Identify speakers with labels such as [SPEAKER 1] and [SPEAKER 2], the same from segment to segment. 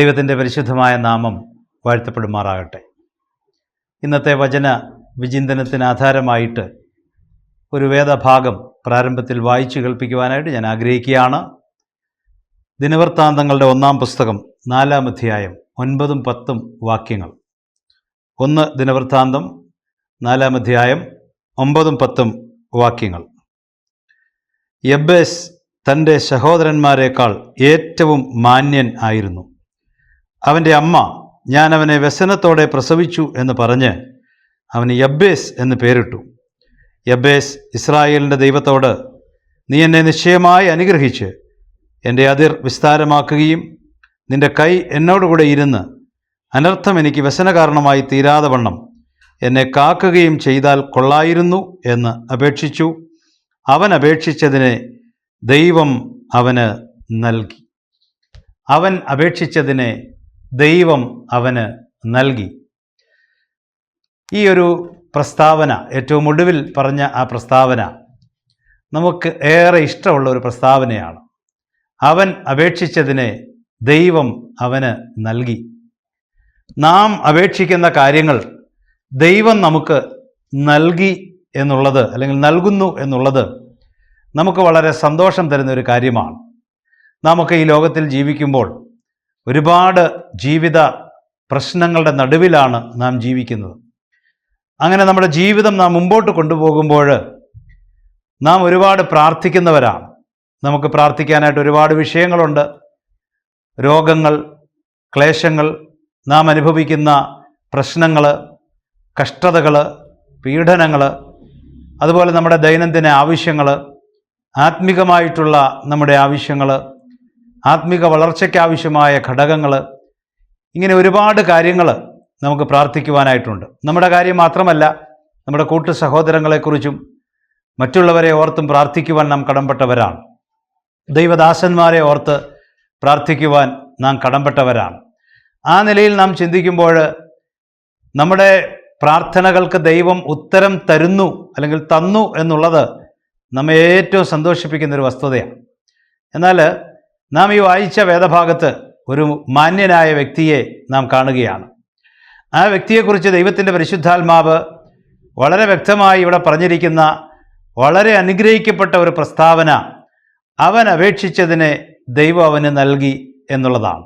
[SPEAKER 1] ദൈവത്തിന്റെ പരിശുദ്ധമായ നാമം വാഴ്ത്തപ്പെടുമാറാകട്ടെ. ഇന്നത്തെ വചന വിചിന്തനത്തിന് ആധാരമായിട്ട് ഒരു വേദഭാഗം പ്രാരംഭത്തിൽ വായിച്ചു കേൾപ്പിക്കുവാനായിട്ട് ഞാൻ ആഗ്രഹിക്കുകയാണ്. ദിനവൃത്താന്തങ്ങളുടെ ഒന്നാം പുസ്തകം നാലാം അധ്യായം ഒൻപതും പത്തും വാക്യങ്ങൾ. ഒന്ന് ദിനവൃത്താന്തം നാലാം അധ്യായം ഒമ്പതും പത്തും വാക്യങ്ങൾ. യബ്ബേസ് തന്റെ സഹോദരന്മാരെക്കാൾ ഏറ്റവും മാന്യൻ ആയിരുന്നു. അവന്റെ അമ്മ ഞാൻ അവനെ വ്യസനത്തോടെ പ്രസവിച്ചു എന്ന് പറഞ്ഞ് അവന് യബ്ബേസ് എന്ന് പേരിട്ടു. യബ്ബേസ് ഇസ്രായേലിന്റെ ദൈവത്തോട് നീ എന്നെ നിശ്ചയമായി അനുഗ്രഹിച്ച് എന്റെ അതിർ വിസ്താരമാക്കുകയും നിന്റെ കൈ എന്നോടുകൂടെ ഇരുന്ന് അനർത്ഥം എനിക്ക് വ്യസന കാരണമായി തീരാതെ വണ്ണം എന്നെ കാക്കുകയും ചെയ്താൽ കൊള്ളായിരുന്നു എന്ന് അപേക്ഷിച്ചു. അവൻ അപേക്ഷിച്ചതിനെ ദൈവം അവന് നൽകി. അവൻ അപേക്ഷിച്ചതിനെ ദൈവം അവന് നൽകി. ഈ ഒരു പ്രസ്താവന ഏറ്റവും ഒടുവിൽ പറഞ്ഞ ആ പ്രസ്താവന നമുക്ക് ഏറെ ഇഷ്ടമുള്ള ഒരു പ്രസ്താവനയാണ്. അവൻ അപേക്ഷിച്ചതിനെ ദൈവം അവന് നൽകി. നാം അപേക്ഷിക്കുന്ന കാര്യങ്ങൾ ദൈവം നമുക്ക് നൽകി എന്നുള്ളത് അല്ലെങ്കിൽ നൽകുന്നു എന്നുള്ളത് നമുക്ക് വളരെ സന്തോഷം തരുന്ന ഒരു കാര്യമാണ്. നമുക്ക് ഈ ലോകത്തിൽ ജീവിക്കുമ്പോൾ ഒരുപാട് ജീവിത പ്രശ്നങ്ങളുടെ നടുവിലാണ് നാം ജീവിക്കുന്നത്. അങ്ങനെ നമ്മുടെ ജീവിതം നാം മുമ്പോട്ട് കൊണ്ടുപോകുമ്പോൾ നാം ഒരുപാട് പ്രാർത്ഥിക്കുന്നവരാണ്. നമുക്ക് പ്രാർത്ഥിക്കാനായിട്ട് ഒരുപാട് വിഷയങ്ങളുണ്ട്. രോഗങ്ങൾ ക്ലേശങ്ങൾ നാം അനുഭവിക്കുന്ന പ്രശ്നങ്ങൾ കഷ്ടതകൾ പീഡനങ്ങൾ അതുപോലെ നമ്മുടെ ദൈനംദിന ആവശ്യങ്ങൾ ആത്മികമായിട്ടുള്ള നമ്മുടെ ആവശ്യങ്ങൾ ആത്മിക വളർച്ചയ്ക്കാവശ്യമായ ഘടകങ്ങൾ ഇങ്ങനെ ഒരുപാട് കാര്യങ്ങൾ നമുക്ക് പ്രാർത്ഥിക്കുവാനായിട്ടുണ്ട്. നമ്മുടെ കാര്യം മാത്രമല്ല നമ്മുടെ കൂട്ടു സഹോദരങ്ങളെക്കുറിച്ചും മറ്റുള്ളവരെ ഓർത്തും പ്രാർത്ഥിക്കുവാൻ നാം കടംപെട്ടവരാണ് ദൈവദാസന്മാരെ ഓർത്ത് പ്രാർത്ഥിക്കുവാൻ നാം കടംപെട്ടവരാണ് ആ നിലയിൽ നാം ചിന്തിക്കുമ്പോൾ നമ്മുടെ പ്രാർത്ഥനകൾക്ക് ദൈവം ഉത്തരം തരുന്നു അല്ലെങ്കിൽ തന്നു എന്നുള്ളത് നമ്മെ ഏറ്റവും സന്തോഷിപ്പിക്കുന്നൊരു വസ്തുതയാണ്. എന്നാൽ നാം ഈ വായിച്ച വേദഭാഗത്ത് ഒരു മാന്യനായ വ്യക്തിയെ നാം കാണുകയാണ്. ആ വ്യക്തിയെക്കുറിച്ച് ദൈവത്തിന്റെ പരിശുദ്ധാത്മാവ് വളരെ വ്യക്തമായി ഇവിടെ പറഞ്ഞിരിക്കുന്ന വളരെ അനുഗ്രഹിക്കപ്പെട്ട ഒരു പ്രസ്താവന അവൻ അപേക്ഷിച്ചതിനെ ദൈവം അവന് നൽകി എന്നുള്ളതാണ്.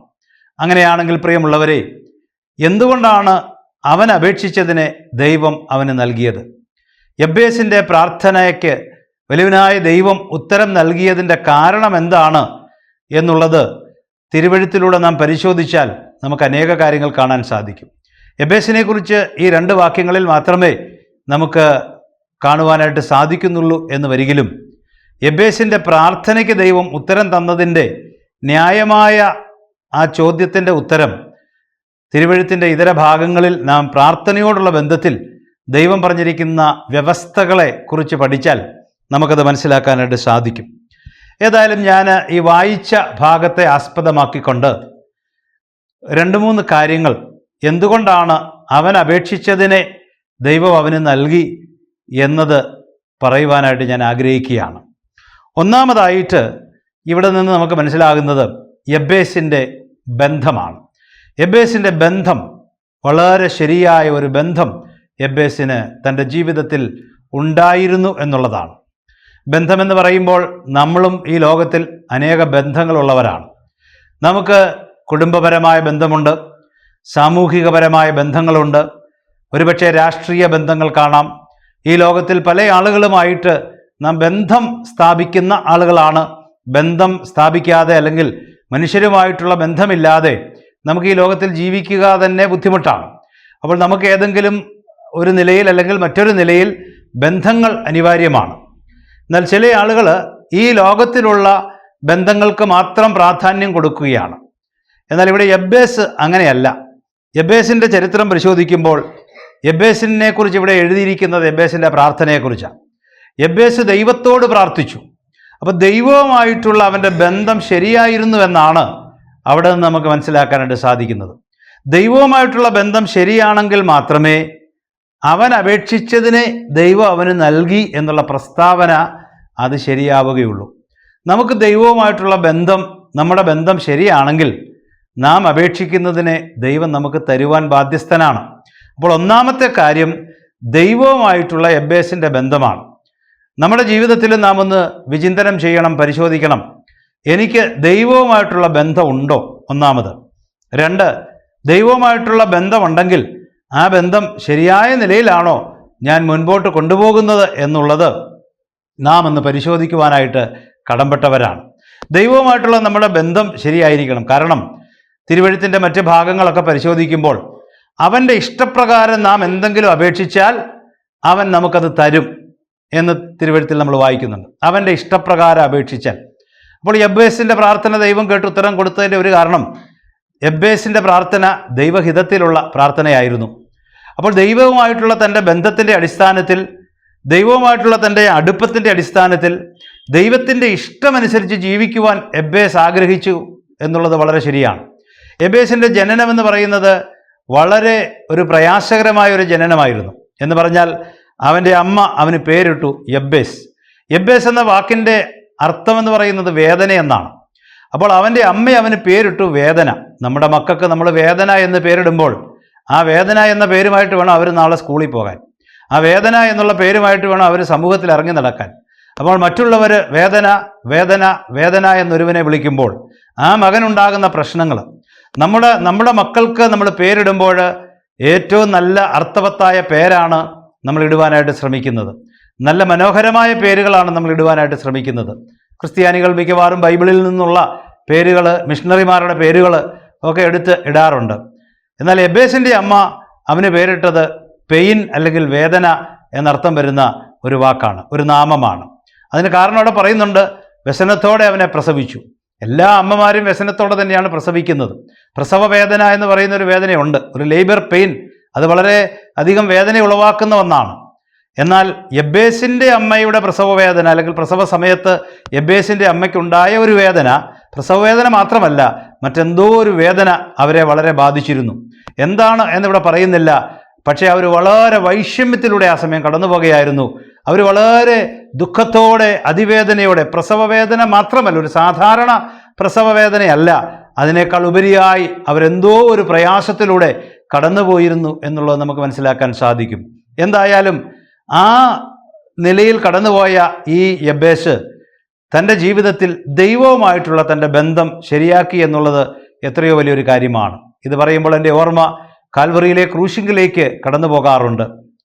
[SPEAKER 1] അങ്ങനെയാണെങ്കിൽ പ്രിയമുള്ളവരെ എന്തുകൊണ്ടാണ് അവൻ അപേക്ഷിച്ചതിനെ ദൈവം അവന് നൽകിയത്? യബ്ബേസിന്റെ പ്രാർത്ഥനയ്ക്ക് വലുവിനായ ദൈവം ഉത്തരം നൽകിയതിന്റെ കാരണം എന്താണ്? എന്നുള്ളത് തിരുവഴുത്തിലൂടെ നാം പരിശോധിച്ചാൽ നമുക്ക് അനേക കാര്യങ്ങൾ കാണാൻ സാധിക്കും. എബേസിനെ കുറിച്ച് ഈ രണ്ട് വാക്യങ്ങളിൽ മാത്രമേ നമുക്ക് കാണുവാനായിട്ട് സാധിക്കുന്നുള്ളൂ എന്ന് വരികിലും എബേസിന്റെ പ്രാർത്ഥനയ്ക്ക് ദൈവം ഉത്തരം തന്നതിന്റെ ന്യായമായ ആ ചോദ്യത്തിന്റെ ഉത്തരം തിരുവഴുത്തിന്റെ ഇതര ഭാഗങ്ങളിൽ നാം പ്രാർത്ഥനയോടുള്ള ബന്ധത്തിൽ ദൈവം പറഞ്ഞിരിക്കുന്ന വ്യവസ്ഥകളെ കുറിച്ച് പഠിച്ചാൽ നമുക്കത് മനസ്സിലാക്കാനായിട്ട് സാധിക്കും. ഏതായാലും ഞാൻ ഈ വായിച്ച ഭാഗത്തെ ആസ്പദമാക്കിക്കൊണ്ട് രണ്ട് മൂന്ന് കാര്യങ്ങൾ എന്തുകൊണ്ടാണ് അവൻ അപേക്ഷിച്ചതിനെ ദൈവം അവന് നൽകി എന്നത് പറയുവാനായിട്ട് ഞാൻ ആഗ്രഹിക്കുകയാണ്. ഒന്നാമതായിട്ട് ഇവിടെ നിന്ന് നമുക്ക് മനസ്സിലാകുന്നത് എബേസിന്റെ ബന്ധമാണ്. എബേസിന്റെ ബന്ധം വളരെ ശരിയായ ഒരു ബന്ധം എബേസിന് തന്റെ ജീവിതത്തിൽ ഉണ്ടായിരുന്നു എന്നുള്ളതാണ്. ബന്ധമെന്ന് പറയുമ്പോൾ നമ്മളും ഈ ലോകത്തിൽ അനേക ബന്ധങ്ങളുള്ളവരാണ്. നമുക്ക് കുടുംബപരമായ ബന്ധമുണ്ട് സാമൂഹികപരമായ ബന്ധങ്ങളുണ്ട് ഒരുപക്ഷെ രാഷ്ട്രീയ ബന്ധങ്ങൾ കാണാം. ഈ ലോകത്തിൽ പല ആളുകളുമായിട്ട് നാം ബന്ധം സ്ഥാപിക്കുന്ന ആളുകളാണ്. ബന്ധം സ്ഥാപിക്കാതെ അല്ലെങ്കിൽ മനുഷ്യരുമായിട്ടുള്ള ബന്ധമില്ലാതെ നമുക്ക് ഈ ലോകത്തിൽ ജീവിക്കുക തന്നെ ബുദ്ധിമുട്ടാണ്. അപ്പോൾ നമുക്ക് ഏതെങ്കിലും ഒരു നിലയിൽ അല്ലെങ്കിൽ മറ്റൊരു നിലയിൽ ബന്ധങ്ങൾ അനിവാര്യമാണ്. എന്നാൽ ചില ആളുകൾ ഈ ലോകത്തിലുള്ള ബന്ധങ്ങൾക്ക് മാത്രം പ്രാധാന്യം കൊടുക്കുകയാണ്. എന്നാൽ ഇവിടെ യബ്ബേസ് അങ്ങനെയല്ല. യബ്ബേസിന്റെ ചരിത്രം പരിശോധിക്കുമ്പോൾ യബ്ബേസിനെ കുറിച്ച് ഇവിടെ എഴുതിയിരിക്കുന്നത് യബ്ബേസിന്റെ പ്രാർത്ഥനയെക്കുറിച്ചാണ്. യബ്ബേസ് ദൈവത്തോട് പ്രാർത്ഥിച്ചു. അപ്പോൾ ദൈവവുമായിട്ടുള്ള അവന്റെ ബന്ധം ശരിയായിരുന്നുവെന്നാണ് അവിടെ നിന്ന് നമുക്ക് മനസ്സിലാക്കാനായിട്ട് സാധിക്കുന്നത്. ദൈവവുമായിട്ടുള്ള ബന്ധം ശരിയാണെങ്കിൽ മാത്രമേ അവൻ അപേക്ഷിച്ചതിനെ ദൈവം അവന് നൽകി എന്നുള്ള പ്രസ്താവന അത് ശരിയാവുകയുള്ളൂ. നമുക്ക് ദൈവവുമായിട്ടുള്ള ബന്ധം നമ്മുടെ ബന്ധം ശരിയാണെങ്കിൽ നാം അപേക്ഷിക്കുന്നതിനെ ദൈവം നമുക്ക് തരുവാൻ ബാധ്യസ്ഥനാണ്. അപ്പോൾ ഒന്നാമത്തെ കാര്യം ദൈവവുമായിട്ടുള്ള എബേസിന്റെ ബന്ധമാണ്. നമ്മുടെ ജീവിതത്തിൽ നാം ഒന്ന് വിചിന്തനം ചെയ്യണം പരിശോധിക്കണം. എനിക്ക് ദൈവവുമായിട്ടുള്ള ബന്ധമുണ്ടോ ഒന്നാമത്. രണ്ട് ദൈവവുമായിട്ടുള്ള ബന്ധമുണ്ടെങ്കിൽ ആ ബന്ധം ശരിയായ നിലയിലാണോ ഞാൻ മുൻപോട്ട് കൊണ്ടുപോകുന്നത് എന്നുള്ളത് നാം ഒന്ന് പരിശോധിക്കുവാനായിട്ട് കടമ്പെട്ടവരാണ്. ദൈവവുമായിട്ടുള്ള നമ്മുടെ ബന്ധം ശരിയായിരിക്കണം. കാരണം തിരുവഴുത്തിന്റെ മറ്റ് ഭാഗങ്ങളൊക്കെ പരിശോധിക്കുമ്പോൾ അവന്റെ ഇഷ്ടപ്രകാരം നാം എന്തെങ്കിലും അപേക്ഷിച്ചാൽ അവൻ നമുക്കത് തരും എന്ന് തിരുവഴുത്തിൽ നമ്മൾ വായിക്കുന്നുണ്ട്. അവന്റെ ഇഷ്ടപ്രകാരം അപേക്ഷിച്ചാൽ. അപ്പോൾ എബ്ബേസിന്റെ പ്രാർത്ഥന ദൈവം കേട്ട് ഉത്തരം കൊടുത്തതിന്റെ ഒരു കാരണം എബ്ബേസിന്റെ പ്രാർത്ഥന ദൈവഹിതത്തിലുള്ള പ്രാർത്ഥനയായിരുന്നു. അപ്പോൾ ദൈവവുമായിട്ടുള്ള തന്റെ ബന്ധത്തിന്റെ അടിസ്ഥാനത്തിൽ ദൈവവുമായിട്ടുള്ള തന്റെ അടുപ്പത്തിന്റെ അടിസ്ഥാനത്തിൽ ദൈവത്തിന്റെ ഇഷ്ടമനുസരിച്ച് ജീവിക്കുവാൻ എബേസ് ആഗ്രഹിച്ചു എന്നുള്ളത് വളരെ ശരിയാണ്. എബേസിന്റെ ജനനം എന്ന് പറയുന്നത് വളരെ ഒരു പ്രയാസകരമായ ഒരു ജനനമായിരുന്നു. എന്ന് പറഞ്ഞാൽ അവന്റെ അമ്മ അവന് പേരിട്ടു എബേസ് എബേസ് എന്ന വാക്കിന്റെ അർത്ഥമെന്ന് പറയുന്നത് വേദന എന്നാണ്. അപ്പോൾ അവന്റെ അമ്മ അവന് പേരിട്ടു വേദന. നമ്മുടെ മക്കൾക്ക് നമ്മൾ വേദന എന്ന് പേരിടുമ്പോൾ ആ വേദന എന്ന പേരുമായിട്ട് വേണം അവർ നാളെ സ്കൂളിൽ പോകാൻ. ആ വേദന എന്നുള്ള പേരുമായിട്ട് വേണം അവർ സമൂഹത്തിൽ ഇറങ്ങി നടക്കാൻ. അപ്പോൾ മറ്റുള്ളവർ വേദന വേദന വേദന എന്നൊരുവനെ വിളിക്കുമ്പോൾ ആ മകനുണ്ടാകുന്ന പ്രശ്നങ്ങൾ നമ്മുടെ നമ്മുടെ മക്കൾക്ക് നമ്മൾ പേരിടുമ്പോൾ ഏറ്റവും നല്ല അർത്ഥവത്തായ പേരാണ് നമ്മൾ ഇടുവാനായിട്ട് ശ്രമിക്കുന്നത്. നല്ല മനോഹരമായ പേരുകളാണ് നമ്മൾ ഇടുവാനായിട്ട് ശ്രമിക്കുന്നത്. ക്രിസ്ത്യാനികൾ മിക്കവാറും ബൈബിളിൽ നിന്നുള്ള പേരുകൾ മിഷണറിമാരുടെ പേരുകൾ ഒക്കെ എടുത്ത് ഇടാറുണ്ട്. എന്നാൽ എബേസിന്റെ അമ്മ അവന് പേരിട്ടത് പെയിൻ അല്ലെങ്കിൽ വേദന എന്നർത്ഥം വരുന്ന ഒരു വാക്കാണ് ഒരു നാമമാണ്. അതിന് കാരണം അവിടെ പറയുന്നുണ്ട് വ്യസനത്തോടെ അവനെ പ്രസവിച്ചു. എല്ലാ അമ്മമാരും വ്യസനത്തോടെ തന്നെയാണ് പ്രസവിക്കുന്നത്. പ്രസവ വേദന എന്ന് പറയുന്ന ഒരു വേദനയുണ്ട് ഒരു ലേബർ പെയിൻ അത് വളരെ അധികം വേദന ഉളവാക്കുന്ന ഒന്നാണ്. എന്നാൽ എബേസിന്റെ അമ്മയുടെ പ്രസവ വേദന അല്ലെങ്കിൽ പ്രസവ സമയത്ത് എബേസിന്റെ അമ്മയ്ക്കുണ്ടായ ഒരു വേദന പ്രസവ വേദന മാത്രമല്ല മറ്റെന്തോ ഒരു വേദന അവരെ വളരെ ബാധിച്ചിരുന്നു. എന്താണ് എന്നിവിടെ പറയുന്നില്ല. പക്ഷേ അവർ വളരെ വൈഷമ്യത്തിലൂടെ ആ സമയം കടന്നു പോകുകയായിരുന്നു. അവർ വളരെ ദുഃഖത്തോടെ അതിവേദനയോടെ പ്രസവവേദന മാത്രമല്ല ഒരു സാധാരണ പ്രസവവേദനയല്ല അതിനേക്കാൾ ഉപരിയായി അവരെന്തോ ഒരു പ്രയാസത്തിലൂടെ കടന്നുപോയിരുന്നു എന്നുള്ളത് നമുക്ക് മനസ്സിലാക്കാൻ സാധിക്കും. എന്തായാലും ആ നിലയിൽ കടന്നുപോയ ഈ യബേഷ് തന്റെ ജീവിതത്തിൽ ദൈവവുമായിട്ടുള്ള തന്റെ ബന്ധം ശരിയാക്കി എന്നുള്ളത് എത്രയോ വലിയൊരു കാര്യമാണ്. ഇത് പറയുമ്പോൾ എന്റെ ഓർമ്മ കാൽവറിയിലെ ക്രൂശിങ്കിലേക്ക് കടന്നു പോകാറുണ്ട്.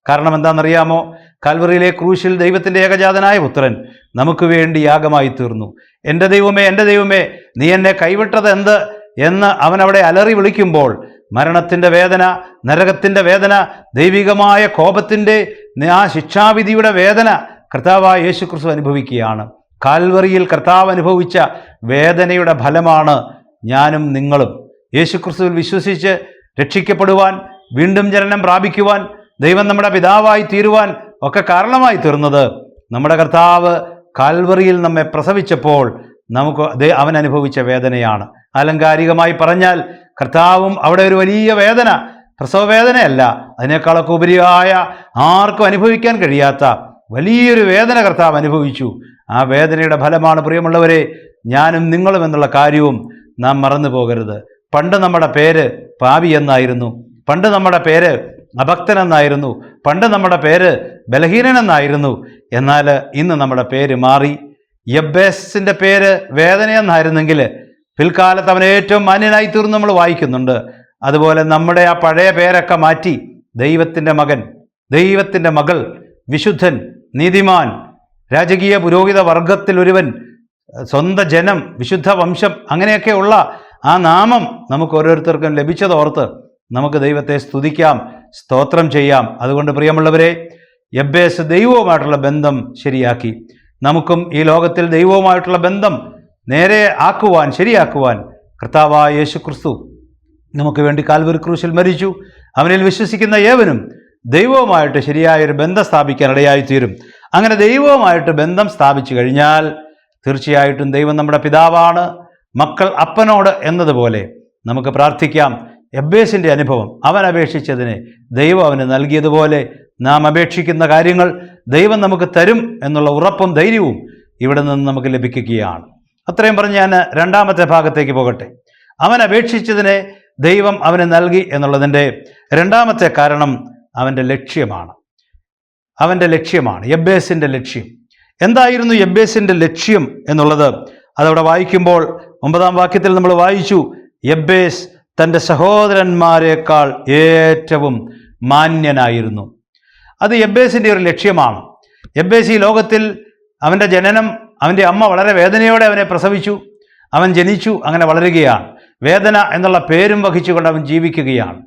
[SPEAKER 1] കാരണം എന്താണെന്നറിയാമോ? കാൽവറിയിലെ ക്രൂശിൽ ദൈവത്തിന്റെ ഏകജാതനായ പുത്രൻ നമുക്ക് വേണ്ടി യാഗമായി തീർന്നു. എന്റെ ദൈവമേ എന്റെ ദൈവമേ നീ എന്നെ കൈവിട്ടത് എന്ത്? എന്ന് അവൻ അലറി വിളിക്കുമ്പോൾ മരണത്തിന്റെ വേദന നരകത്തിന്റെ വേദന ദൈവികമായ കോപത്തിന്റെ ആ ശിക്ഷാവിധിയുടെ വേദന കർത്താവായ യേശുക്രിസ്തു അനുഭവിക്കുകയാണ്. കാൽവറിയിൽ കർത്താവ് അനുഭവിച്ച വേദനയുടെ ഫലമാണ് ഞാനും നിങ്ങളും. യേശുക്രിസ്തുവിൽ വിശ്വസിച്ച് രക്ഷിക്കപ്പെടുവാൻ വീണ്ടും ജനനം പ്രാപിക്കുവാൻ ദൈവം നമ്മുടെ പിതാവായി തീരുവാൻ ഒക്കെ കാരണമായി തീർന്നത്. നമ്മുടെ കർത്താവ് കാൽവറിയിൽ നമ്മെ പ്രസവിച്ചപ്പോൾ നമുക്ക് അവൻ അനുഭവിച്ച വേദനയാണ്. ആലങ്കാരികമായി പറഞ്ഞാൽ കർത്താവും അവിടെ ഒരു വലിയ വേദന പ്രസവ വേദനയല്ല. അതിനേക്കാളൊക്കെ ഉപരിയായ ആർക്കും അനുഭവിക്കാൻ കഴിയാത്ത വലിയൊരു വേദന കർത്താവ് അനുഭവിച്ചു. ആ വേദനയുടെ ഫലമാണ്. പ്രിയമുള്ളവരെ ഞാനും നിങ്ങളും എന്നുള്ള കാര്യവും നാം മറന്നു പോകരുത്. പണ്ട് നമ്മുടെ പേര് പാവി എന്നായിരുന്നു. പണ്ട് നമ്മുടെ പേര് അഭക്തനെന്നായിരുന്നു പണ്ട് നമ്മുടെ പേര് ബലഹീനനെന്നായിരുന്നു എന്നാൽ ഇന്ന് നമ്മുടെ പേര് മാറി. യബ്ബേസിന്റെ പേര് വേദനയെന്നായിരുന്നെങ്കിൽ പിൽക്കാലത്ത് അവൻ ഏറ്റവും മാന്യനായി തീർന്ന് നമ്മൾ വായിക്കുന്നുണ്ട്. അതുപോലെ നമ്മുടെ ആ പഴയ പേരൊക്കെ മാറ്റി ദൈവത്തിന്റെ മകൻ ദൈവത്തിന്റെ മകൾ വിശുദ്ധൻ നീതിമാൻ രാജകീയ പുരോഹിത വർഗത്തിൽ ഒരുവൻ സ്വന്തം ജനം വിശുദ്ധ വംശം അങ്ങനെയൊക്കെയുള്ള ആ നാമം നമുക്ക് ഓരോരുത്തർക്കും ലഭിച്ചതോർത്ത് നമുക്ക് ദൈവത്തെ സ്തുതിക്കാം സ്തോത്രം ചെയ്യാം. അതുകൊണ്ട് പ്രിയമുള്ളവരെ എബ്ബേസ് ദൈവവുമായിട്ടുള്ള ബന്ധം ശരിയാക്കി. നമുക്കും ഈ ലോകത്തിൽ ദൈവവുമായിട്ടുള്ള ബന്ധം നേരെ ആക്കുവാൻ ശരിയാക്കുവാൻ കർത്താവായ യേശു ക്രിസ്തു നമുക്ക് വേണ്ടി കാൽവരി ക്രൂശിൽ മരിച്ചു. അവനിൽ വിശ്വസിക്കുന്ന ഏവനും ദൈവവുമായിട്ട് ശരിയായൊരു ബന്ധം സ്ഥാപിക്കാൻ ഇടയായിത്തീരും. അങ്ങനെ ദൈവവുമായിട്ട് ബന്ധം സ്ഥാപിച്ചു കഴിഞ്ഞാൽ തീർച്ചയായിട്ടും ദൈവം നമ്മുടെ പിതാവാണ് മക്കൾ അപ്പനോട് എന്നതുപോലെ നമുക്ക് പ്രാർത്ഥിക്കാം. എബ്ബേസിന്റെ അനുഭവം അവൻ അപേക്ഷിച്ചതിനെ ദൈവം അവന് നൽകിയതുപോലെ നാം അപേക്ഷിക്കുന്ന കാര്യങ്ങൾ ദൈവം നമുക്ക് തരും എന്നുള്ള ഉറപ്പും ധൈര്യവും ഇവിടെ നിന്ന് നമുക്ക് ലഭിക്കുകയാണ്. അത്രയും പറഞ്ഞ് ഞാൻ രണ്ടാമത്തെ ഭാഗത്തേക്ക് പോകട്ടെ. അവൻ അപേക്ഷിച്ചതിനെ ദൈവം അവന് നൽകി എന്നുള്ളതിന്റെ രണ്ടാമത്തെ കാരണം അവന്റെ ലക്ഷ്യമാണ്. അവന്റെ ലക്ഷ്യമാണ് എബ്ബേസിന്റെ ലക്ഷ്യം. എന്തായിരുന്നു എബ്ബേസിന്റെ ലക്ഷ്യം എന്നുള്ളത്? അതവിടെ വായിക്കുമ്പോൾ ഒമ്പതാം വാക്യത്തിൽ നമ്മൾ വായിച്ചു എബ്ബേസ് തന്റെ സഹോദരന്മാരെക്കാൾ ഏറ്റവും മാന്യനായിരുന്നു. അത് എബ്ബേസിന്റെ ഒരു ലക്ഷ്യമാണ്. എബ്ബേസ് ഈ ലോകത്തിൽ അവന്റെ ജനനം അവന്റെ അമ്മ വളരെ വേദനയോടെ അവനെ പ്രസവിച്ചു അവൻ ജനിച്ചു അങ്ങനെ വളരുകയാണ്. വേദന എന്നുള്ള പേരും വഹിച്ചുകൊണ്ട് അവൻ ജീവിക്കുകയാണ്.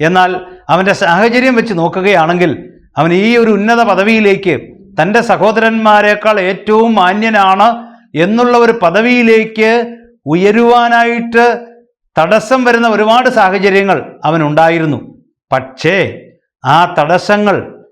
[SPEAKER 1] എന്നാൽ അവന്റെ സാഹചര്യം വെച്ച് നോക്കുകയാണെങ്കിൽ അവൻ ഈ ഒരു ഉന്നത പദവിയിലേക്ക് തന്റെ സഹോദരന്മാരെക്കാൾ ഏറ്റവും മാന്യനാണ് എന്നുള്ള ഒരു പദവിയിലേക്ക് ഉയരുവാനായിട്ട് തടസ്സം വരുന്ന ഒരുപാട് സാഹചര്യങ്ങൾ അവനുണ്ടായിരുന്നു പക്ഷേ ആ തടസ്സങ്ങൾ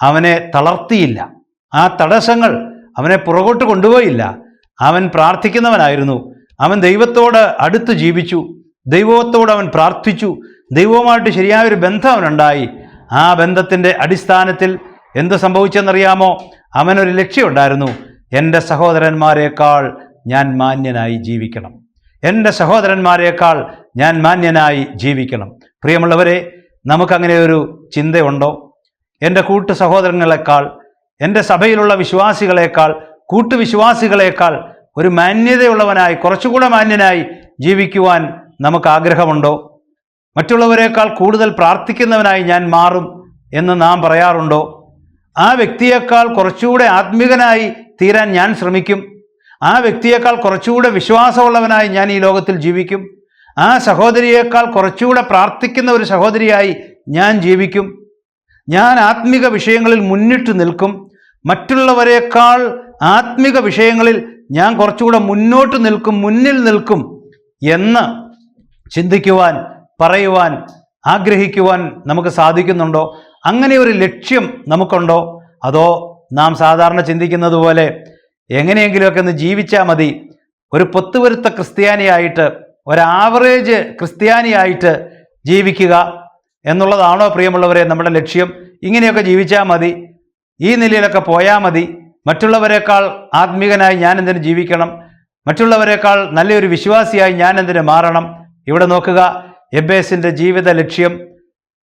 [SPEAKER 1] അവനെ തളർത്തിയില്ല. ആ തടസ്സങ്ങൾ അവനെ പുറകോട്ട് കൊണ്ടുപോയില്ല. അവൻ പ്രാർത്ഥിക്കുന്നവനായിരുന്നു. അവൻ ദൈവത്തോട് അടുത്ത് ജീവിച്ചു. ദൈവത്തോട് അവൻ പ്രാർത്ഥിച്ചു. ദൈവവുമായിട്ട് ശരിയായൊരു ബന്ധം അവനുണ്ടായി. ആ ബന്ധത്തിന്റെ അടിസ്ഥാനത്തിൽ എന്ത് സംഭവിച്ചെന്നറിയാമോ? അവനൊരു ലക്ഷ്യമുണ്ടായിരുന്നു. എന്റെ സഹോദരന്മാരെക്കാൾ ഞാൻ മാന്യനായി ജീവിക്കണം. എന്റെ സഹോദരന്മാരെക്കാൾ ഞാൻ മാന്യനായി ജീവിക്കണം. പ്രിയമുള്ളവരെ നമുക്കങ്ങനെ ഒരു ചിന്തയുണ്ടോ? എന്റെ കൂട്ടു സഹോദരങ്ങളെക്കാൾ എന്റെ സഭയിലുള്ള വിശ്വാസികളെക്കാൾ കൂട്ടുവിശ്വാസികളെക്കാൾ ഒരു മാന്യതയുള്ളവനായി കുറച്ചുകൂടെ മാന്യനായി ജീവിക്കുവാൻ നമുക്ക് ആഗ്രഹമുണ്ടോ മറ്റുള്ളവരെക്കാൾ കൂടുതൽ പ്രാർത്ഥിക്കുന്നവനായി ഞാൻ മാറും എന്ന് നാം പറയാറുണ്ടോ? ആ വ്യക്തിയേക്കാൾ കുറച്ചുകൂടെ ആത്മീകനായി തീരാൻ ഞാൻ ശ്രമിക്കും. ആ വ്യക്തിയേക്കാൾ കുറച്ചുകൂടെ വിശ്വാസമുള്ളവനായി ഞാൻ ഈ ലോകത്തിൽ ജീവിക്കും. ആ സഹോദരിയേക്കാൾ കുറച്ചുകൂടെ പ്രാർത്ഥിക്കുന്ന ഒരു സഹോദരിയായി ഞാൻ ജീവിക്കും. ഞാൻ ആത്മിക വിഷയങ്ങളിൽ മുന്നിട്ട് നിൽക്കും. മറ്റുള്ളവരെക്കാൾ ആത്മിക വിഷയങ്ങളിൽ ഞാൻ കുറച്ചുകൂടെ മുന്നോട്ട് നിൽക്കും മുന്നിൽ നിൽക്കും എന്ന് ചിന്തിക്കുവാൻ പറയുവാൻ ആഗ്രഹിക്കുവാൻ നമുക്ക് സാധിക്കുന്നുണ്ടോ? അങ്ങനെ ഒരു ലക്ഷ്യം നമുക്കുണ്ടോ? അതോ നാം സാധാരണ ചിന്തിക്കുന്നത് പോലെ എങ്ങനെയെങ്കിലുമൊക്കെ ഒന്ന് ജീവിച്ചാൽ മതി. ഒരു പൊത്തുവരുത്ത ക്രിസ്ത്യാനിയായിട്ട് ഒരാവറേജ് ക്രിസ്ത്യാനിയായിട്ട് ജീവിക്കുക എന്നുള്ളതാണോ പ്രിയമുള്ളവരെ നമ്മുടെ ലക്ഷ്യം? ഇങ്ങനെയൊക്കെ ജീവിച്ചാൽ മതി. ഈ നിലയിലൊക്കെ പോയാൽ മതി. മറ്റുള്ളവരെക്കാൾ ആത്മീകനായി ഞാൻ എന്തിനു ജീവിക്കണം? മറ്റുള്ളവരെക്കാൾ നല്ലൊരു വിശ്വാസിയായി ഞാൻ എന്തിനു മാറണം? ഇവിടെ നോക്കുക. എബേസിന്റെ ജീവിത ലക്ഷ്യം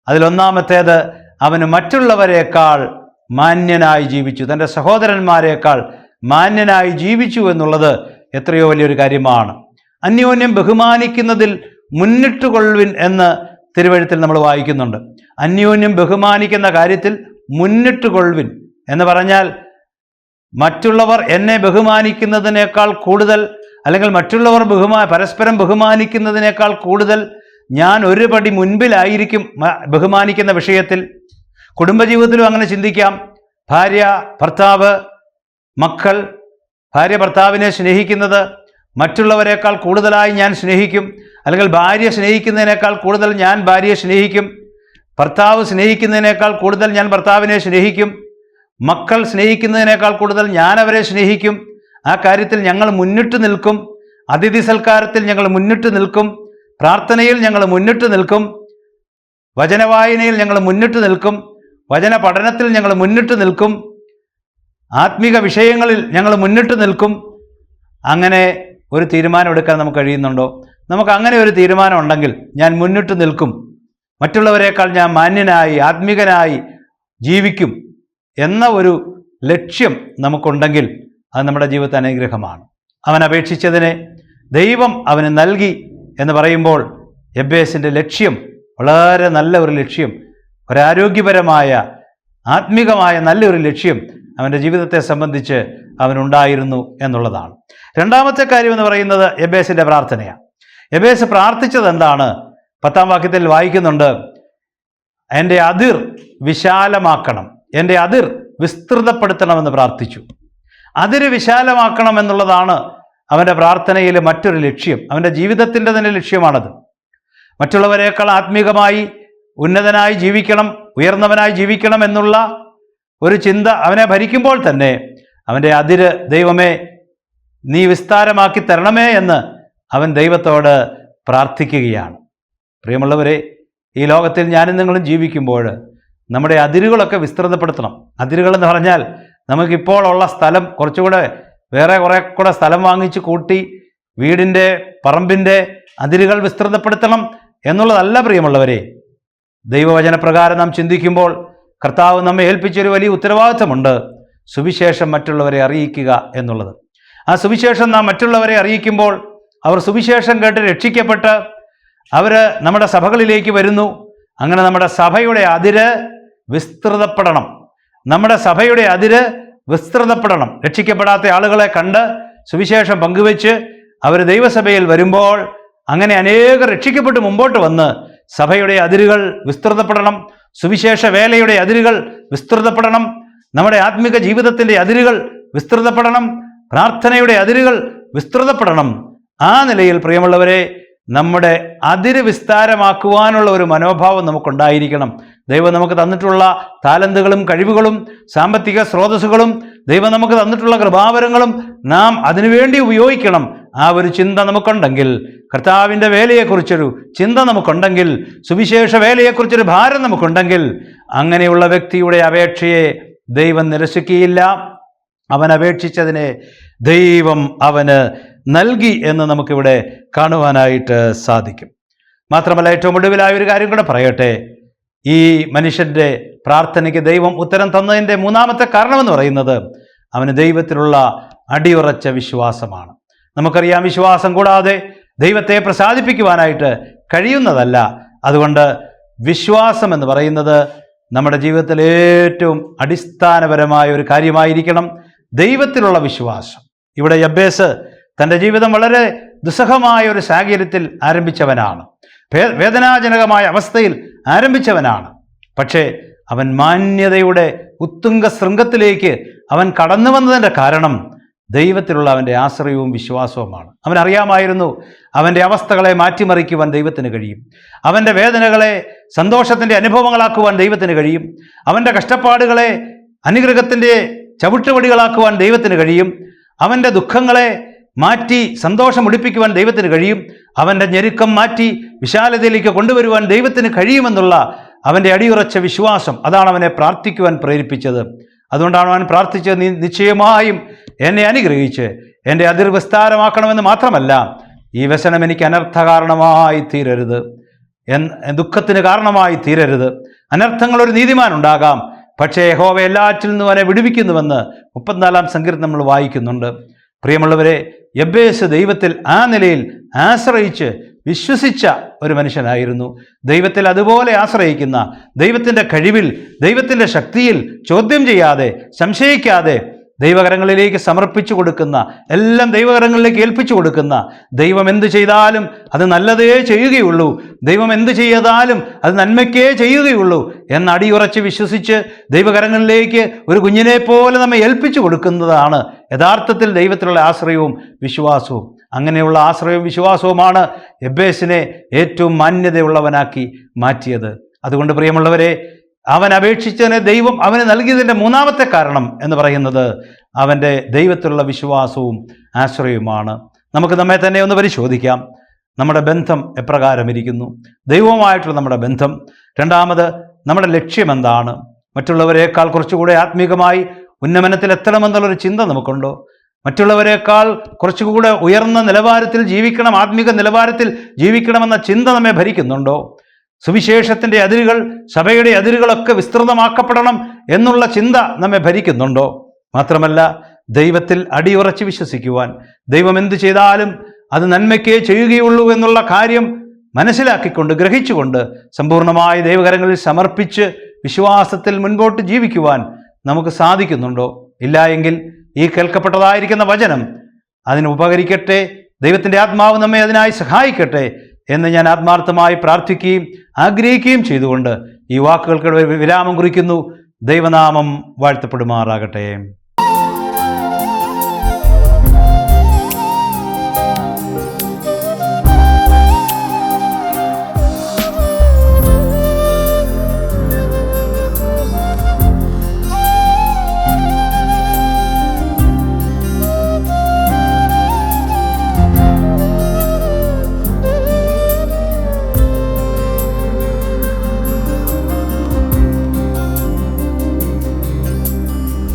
[SPEAKER 1] അതിലൊന്നാമത്തേത് അവന് മറ്റുള്ളവരെക്കാൾ മാന്യനായി ജീവിച്ചു. തന്റെ സഹോദരന്മാരെക്കാൾ മാന്യനായി ജീവിച്ചു എന്നുള്ളത് എത്രയോ വലിയൊരു കാര്യമാണ്. അന്യോന്യം ബഹുമാനിക്കുന്നതിൽ മുന്നിട്ടുകൊള്ളുവിൻ എന്ന് തിരുവഴുത്തിൽ നമ്മൾ വായിക്കുന്നുണ്ട്. അന്യോന്യം ബഹുമാനിക്കുന്ന കാര്യത്തിൽ മുന്നിട്ടുകൊള്ളുവിൻ എന്ന് പറഞ്ഞാൽ മറ്റുള്ളവർ എന്നെ ബഹുമാനിക്കുന്നതിനേക്കാൾ കൂടുതൽ അല്ലെങ്കിൽ മറ്റുള്ളവർ ബഹുമാ പരസ്പരം ബഹുമാനിക്കുന്നതിനേക്കാൾ കൂടുതൽ ഞാൻ ഒരു പടി മുൻപിലായിരിക്കും ബഹുമാനിക്കുന്ന വിഷയത്തിൽ. കുടുംബജീവിതത്തിലും അങ്ങനെ ചിന്തിക്കാം. ഭാര്യ ഭർത്താവ് മക്കൾ ഭാര്യ ഭർത്താവിനെ സ്നേഹിക്കുന്നത് മറ്റുള്ളവരെക്കാൾ കൂടുതലായി ഞാൻ സ്നേഹിക്കും. അല്ലെങ്കിൽ ഭാര്യ സ്നേഹിക്കുന്നതിനേക്കാൾ കൂടുതൽ ഞാൻ ഭാര്യയെ സ്നേഹിക്കും. ഭർത്താവ് സ്നേഹിക്കുന്നതിനേക്കാൾ കൂടുതൽ ഞാൻ ഭർത്താവിനെ സ്നേഹിക്കും. മക്കൾ സ്നേഹിക്കുന്നതിനേക്കാൾ കൂടുതൽ ഞാൻ അവരെ സ്നേഹിക്കും. ആ കാര്യത്തിൽ ഞങ്ങൾ മുന്നിട്ട് നിൽക്കും. അതിഥി സൽക്കാരത്തിൽ ഞങ്ങൾ മുന്നിട്ട് നിൽക്കും. പ്രാർത്ഥനയിൽ ഞങ്ങൾ മുന്നിട്ട് നിൽക്കും. വചനവായനയിൽ ഞങ്ങൾ മുന്നിട്ട് നിൽക്കും. വചന പഠനത്തിൽ ഞങ്ങൾ മുന്നിട്ട് നിൽക്കും. ആത്മീക വിഷയങ്ങളിൽ ഞങ്ങൾ മുന്നിട്ട് നിൽക്കും. അങ്ങനെ ഒരു തീരുമാനം എടുക്കാൻ നമുക്ക് കഴിയുന്നുണ്ടോ? നമുക്ക് അങ്ങനെ ഒരു തീരുമാനം ഉണ്ടെങ്കിൽ ഞാൻ മുന്നിട്ട് നിൽക്കും. മറ്റുള്ളവരെക്കാൾ ഞാൻ മാന്യനായി ആത്മീകനായി ജീവിക്കും എന്ന ഒരു ലക്ഷ്യം നമുക്കുണ്ടെങ്കിൽ അത് നമ്മുടെ ജീവിതത്തെ അനുഗ്രഹമാണ്. അവൻ അപേക്ഷിച്ചതിനെ ദൈവം അവന് നൽകി എന്ന് പറയുമ്പോൾ എബേസിന്റെ ലക്ഷ്യം വളരെ നല്ല ഒരു ലക്ഷ്യം ഒരാരോഗ്യപരമായ ആത്മീകമായ നല്ലൊരു ലക്ഷ്യം അവന്റെ ജീവിതത്തെ സംബന്ധിച്ച് അവനുണ്ടായിരുന്നു എന്നുള്ളതാണ്. രണ്ടാമത്തെ കാര്യം എന്ന് പറയുന്നത് എബേസിന്റെ പ്രാർത്ഥനയാണ്. എബേസ് പ്രാർത്ഥിച്ചത് എന്താണ്? പത്താം വാക്യത്തിൽ വായിക്കുന്നുണ്ട് എന്റെ അതിർ വിശാലമാക്കണം എന്റെ അതിർ വിസ്തൃതപ്പെടുത്തണമെന്ന് പ്രാർത്ഥിച്ചു. അതിര് വിശാലമാക്കണം എന്നുള്ളതാണ് അവന്റെ പ്രാർത്ഥനയിലെ മറ്റൊരു ലക്ഷ്യം അവന്റെ ജീവിതത്തിന്റെ തന്നെ ലക്ഷ്യമാണത്. മറ്റുള്ളവരെക്കാൾ ആത്മീകമായി ഉന്നതനായി ജീവിക്കണം ഉയർന്നവനായി ജീവിക്കണം എന്നുള്ള ഒരു ചിന്ത അവനെ ഭരിക്കുമ്പോൾ തന്നെ അവന്റെ അതിര് ദൈവമേ നീ വിസ്താരമാക്കി തരണമേ എന്ന് അവൻ ദൈവത്തോട് പ്രാർത്ഥിക്കുകയാണ്. പ്രിയമുള്ളവരെ ഈ ലോകത്തിൽ ഞാനും നിങ്ങളും ജീവിക്കുമ്പോൾ നമ്മുടെ അതിരുകളൊക്കെ വിസ്തൃതപ്പെടുത്തണം. അതിരുകൾ എന്ന് പറഞ്ഞാൽ നമുക്കിപ്പോൾ ഉള്ള സ്ഥലം കുറച്ചുകൂടെ വേറെ കുറെ കൂടെ സ്ഥലം വാങ്ങിച്ച് കൂട്ടി വീടിന്റെ പറമ്പിന്റെ അതിരുകൾ വിസ്തൃതപ്പെടുത്തണം എന്നുള്ളതല്ല പ്രിയമുള്ളവരെ. ദൈവവചനപ്രകാരം നാം ചിന്തിക്കുമ്പോൾ കർത്താവ് നമ്മെ ഏൽപ്പിച്ചൊരു വലിയ ഉത്തരവാദിത്തമുണ്ട്. സുവിശേഷം മറ്റുള്ളവരെ അറിയിക്കുക എന്നുള്ളത്. ആ സുവിശേഷം നാം മറ്റുള്ളവരെ അറിയിക്കുമ്പോൾ അവർ സുവിശേഷം കേട്ട് രക്ഷിക്കപ്പെട്ട് അവർ നമ്മുടെ സഭകളിലേക്ക് വരുന്നു. അങ്ങനെ നമ്മുടെ സഭയുടെ അതിര് വിസ്തൃതപ്പെടണം. നമ്മുടെ സഭയുടെ അതിര് വിസ്തൃതപ്പെടണം. രക്ഷിക്കപ്പെടാത്ത ആളുകളെ കണ്ട് സുവിശേഷം പങ്കുവെച്ച് അവർ ദൈവസഭയിൽ വരുമ്പോൾ അങ്ങനെ അനേകർ രക്ഷിക്കപ്പെട്ട് മുമ്പോട്ട് വന്ന് സഭയുടെ അതിരുകൾ വിസ്തൃതപ്പെടണം. സുവിശേഷ വേലയുടെ അതിരുകൾ വിസ്തൃതപ്പെടണം. നമ്മുടെ ആത്മിക ജീവിതത്തിന്റെ അതിരുകൾ വിസ്തൃതപ്പെടണം. പ്രാർത്ഥനയുടെ അതിരുകൾ വിസ്തൃതപ്പെടണം. ആ നിലയിൽ പ്രിയമുള്ളവരെ നമ്മുടെ അതിര് വിസ്താരമാക്കുവാനുള്ള ഒരു മനോഭാവം നമുക്കുണ്ടായിരിക്കണം. ദൈവം നമുക്ക് തന്നിട്ടുള്ള താലന്തുകളും കഴിവുകളും സാമ്പത്തിക സ്രോതസ്സുകളും ദൈവം നമുക്ക് തന്നിട്ടുള്ള കൃപാവരങ്ങളും നാം അതിനുവേണ്ടി ഉപയോഗിക്കണം. ആ ഒരു ചിന്ത നമുക്കുണ്ടെങ്കിൽ കർത്താവിന്റെ വേലയെക്കുറിച്ചൊരു ചിന്ത നമുക്കുണ്ടെങ്കിൽ സുവിശേഷ വേലയെക്കുറിച്ചൊരു ഭാരം നമുക്കുണ്ടെങ്കിൽ അങ്ങനെയുള്ള വ്യക്തിയുടെ അപേക്ഷയെ ദൈവം നിരസിക്കുകയില്ല. അവൻ അപേക്ഷിച്ചതിനെ ദൈവം അവന് നൽകി എന്ന് നമുക്കിവിടെ കാണുവാനായിട്ട് സാധിക്കും. മാത്രമല്ല ഏറ്റവും ഒടുവിലായ ഒരു കാര്യം കൂടെ പറയട്ടെ. ഈ മനുഷ്യന്റെ പ്രാർത്ഥനയ്ക്ക് ദൈവം ഉത്തരം തന്നതിന്റെ മൂന്നാമത്തെ കാരണമെന്ന് പറയുന്നത് അവന് ദൈവത്തിലുള്ള അടിയുറച്ച വിശ്വാസമാണ്. നമുക്കറിയാം വിശ്വാസം കൂടാതെ ദൈവത്തെ പ്രസാദിപ്പിക്കുവാനായിട്ട് കഴിയുന്നതല്ല. അതുകൊണ്ട് വിശ്വാസം എന്ന് പറയുന്നത് നമ്മുടെ ജീവിതത്തിലെ ഏറ്റവും അടിസ്ഥാനപരമായ ഒരു കാര്യമായിരിക്കണം. ദൈവത്തിലുള്ള വിശ്വാസം. ഇവിടെ യബ്ബേസ് തന്റെ ജീവിതം വളരെ ദുസ്സഹമായ ഒരു സാഹചര്യത്തിൽ ആരംഭിച്ചവനാണ്. വേദനാജനകമായ അവസ്ഥയിൽ ആരംഭിച്ചവനാണ്. പക്ഷേ അവൻ മാന്യതയുടെ ഉത്തുംഗ ശൃംഗത്തിലേക്ക് അവൻ കടന്നു വന്നതിന്റെ കാരണം ദൈവത്തിലുള്ള അവന്റെ ആശ്രയവും വിശ്വാസവുമാണ്. അവൻ അറിയാമായിരുന്നു അവന്റെ അവസ്ഥകളെ മാറ്റിമറിക്കുവാൻ ദൈവത്തിന് കഴിയും. അവന്റെ വേദനകളെ സന്തോഷത്തിന്റെ അനുഭവങ്ങളാക്കുവാൻ ദൈവത്തിന് കഴിയും. അവന്റെ കഷ്ടപ്പാടുകളെ അനുഗ്രഹത്തിന്റെ ചവിട്ടുപടികളാക്കുവാൻ ദൈവത്തിന് കഴിയും. അവന്റെ ദുഃഖങ്ങളെ മാറ്റി സന്തോഷം ഒടിപ്പിക്കുവാൻ ദൈവത്തിന് കഴിയും. അവന്റെ ഞെരുക്കം മാറ്റി വിശാലതയിലേക്ക് കൊണ്ടുവരുവാൻ ദൈവത്തിന് കഴിയുമെന്നുള്ള അവന്റെ അടിയുറച്ച വിശ്വാസം അതാണ് അവനെ പ്രാർത്ഥിക്കുവാൻ പ്രേരിപ്പിച്ചത്. അതുകൊണ്ടാണ് അവൻ പ്രാർത്ഥിച്ചത് നീ നിശ്ചയമായും എന്നെ അനുഗ്രഹിച്ച് എന്റെ അതിർ വിസ്താരമാക്കണമെന്ന് മാത്രമല്ല ഈ വ്യസനം എനിക്ക് അനർത്ഥ കാരണമായി തീരരുത് എന്ന ദുഃഖത്തിന് കാരണമായി തീരരുത്. അനർത്ഥങ്ങൾ ഒരു നീതിമാനുണ്ടാകാം പക്ഷേ യഹോവ എല്ലാറ്റിൽ നിന്നും അവനെ വിടുവിക്കുന്നുവെന്ന് മുപ്പത്തിനാലാം സങ്കീർത്തനം നമ്മൾ വായിക്കുന്നുണ്ട്. പ്രിയമുള്ളവരെ യബ്ബേസ് ദൈവത്തിൽ ആ നിലയിൽ ആശ്രയിച്ച് വിശ്വസിച്ച ഒരു മനുഷ്യനായിരുന്നു. ദൈവത്തിൽ അതുപോലെ ആശ്രയിക്കുന്ന ദൈവത്തിന്റെ കഴിവിൽ ദൈവത്തിന്റെ ശക്തിയിൽ ചോദ്യം ചെയ്യാതെ സംശയിക്കാതെ ദൈവകരങ്ങളിലേക്ക് സമർപ്പിച്ചു കൊടുക്കുന്ന എല്ലാം ദൈവകരങ്ങളിലേക്ക് ഏൽപ്പിച്ചു കൊടുക്കുന്ന ദൈവം എന്ത് ചെയ്താലും അത് നല്ലതേ ചെയ്യുകയുള്ളൂ. ദൈവം എന്ത് ചെയ്താലും അത് നന്മയ്ക്കേ ചെയ്യുകയുള്ളൂ എന്ന് അടിയുറച്ച് വിശ്വസിച്ച് ദൈവകരങ്ങളിലേക്ക് ഒരു കുഞ്ഞിനെ പോലെ നമ്മെ ഏൽപ്പിച്ചു കൊടുക്കുന്നതാണ് യഥാർത്ഥത്തിൽ ദൈവത്തിലുള്ള ആശ്രയവും വിശ്വാസവും. അങ്ങനെയുള്ള ആശ്രയവും വിശ്വാസവുമാണ് എബേസിനെ ഏറ്റവും മാന്യതയുള്ളവനാക്കി മാറ്റിയത്. അതുകൊണ്ട് പ്രിയമുള്ളവരെ അവൻ അപേക്ഷിച്ചതിനെ ദൈവം അവന് നൽകിയതിന്റെ മൂന്നാമത്തെ കാരണം എന്ന് പറയുന്നത് അവന്റെ ദൈവത്തിലുള്ള വിശ്വാസവും ആശ്രയവുമാണ്. നമുക്ക് നമ്മെ തന്നെ ഒന്ന് പരിശോധിക്കാം. നമ്മുടെ ബന്ധം എപ്രകാരം ഇരിക്കുന്നു? ദൈവവുമായിട്ടുള്ള നമ്മുടെ ബന്ധം. രണ്ടാമത് നമ്മുടെ ലക്ഷ്യം എന്താണ് മറ്റുള്ളവരെക്കാൾ കുറച്ചുകൂടെ ആത്മീകമായി ഉന്നമനത്തിൽ എത്തണമെന്നുള്ളൊരു ചിന്ത നമുക്കുണ്ടോ? മറ്റുള്ളവരെക്കാൾ കുറച്ചുകൂടെ ഉയർന്ന നിലവാരത്തിൽ ജീവിക്കണം ആത്മീക നിലവാരത്തിൽ ജീവിക്കണമെന്ന ചിന്ത നമ്മെ ഭരിക്കുന്നുണ്ടോ? സുവിശേഷത്തിന്റെ അതിരുകൾ സഭയുടെ അതിരുകളൊക്കെ വിസ്തൃതമാക്കപ്പെടണം എന്നുള്ള ചിന്ത നമ്മെ ഭരിക്കുന്നുണ്ടോ? മാത്രമല്ല ദൈവത്തിൽ അടിയുറച്ച് വിശ്വസിക്കുവാൻ. ദൈവം എന്ത് ചെയ്താലും അത് നന്മയ്ക്കേ ചെയ്യുകയുള്ളൂ എന്നുള്ള കാര്യം മനസ്സിലാക്കിക്കൊണ്ട് ഗ്രഹിച്ചുകൊണ്ട് സമ്പൂർണമായ ദൈവകരങ്ങളിൽ സമർപ്പിച്ച് വിശ്വാസത്തിൽ മുൻപോട്ട് ജീവിക്കുവാൻ നമുക്ക് സാധിക്കുന്നുണ്ടോ? ഇല്ല എങ്കിൽ ഈ കേൾക്കപ്പെട്ടതായിരിക്കുന്ന വചനം അതിന് ഉപകരിക്കട്ടെ ദൈവത്തിന്റെ ആത്മാവ് നമ്മെ അതിനായി സഹായിക്കട്ടെ എന്ന് ഞാൻ ആത്മാർത്ഥമായി പ്രാർത്ഥിക്കുകയും ആഗ്രഹിക്കുകയും ചെയ്തുകൊണ്ട് ഈ വാക്കുകൾക്കിടെ വിരാമം കുറിക്കുന്നു. ദൈവനാമം വാഴ്ത്തപ്പെടുമാറാകട്ടെ.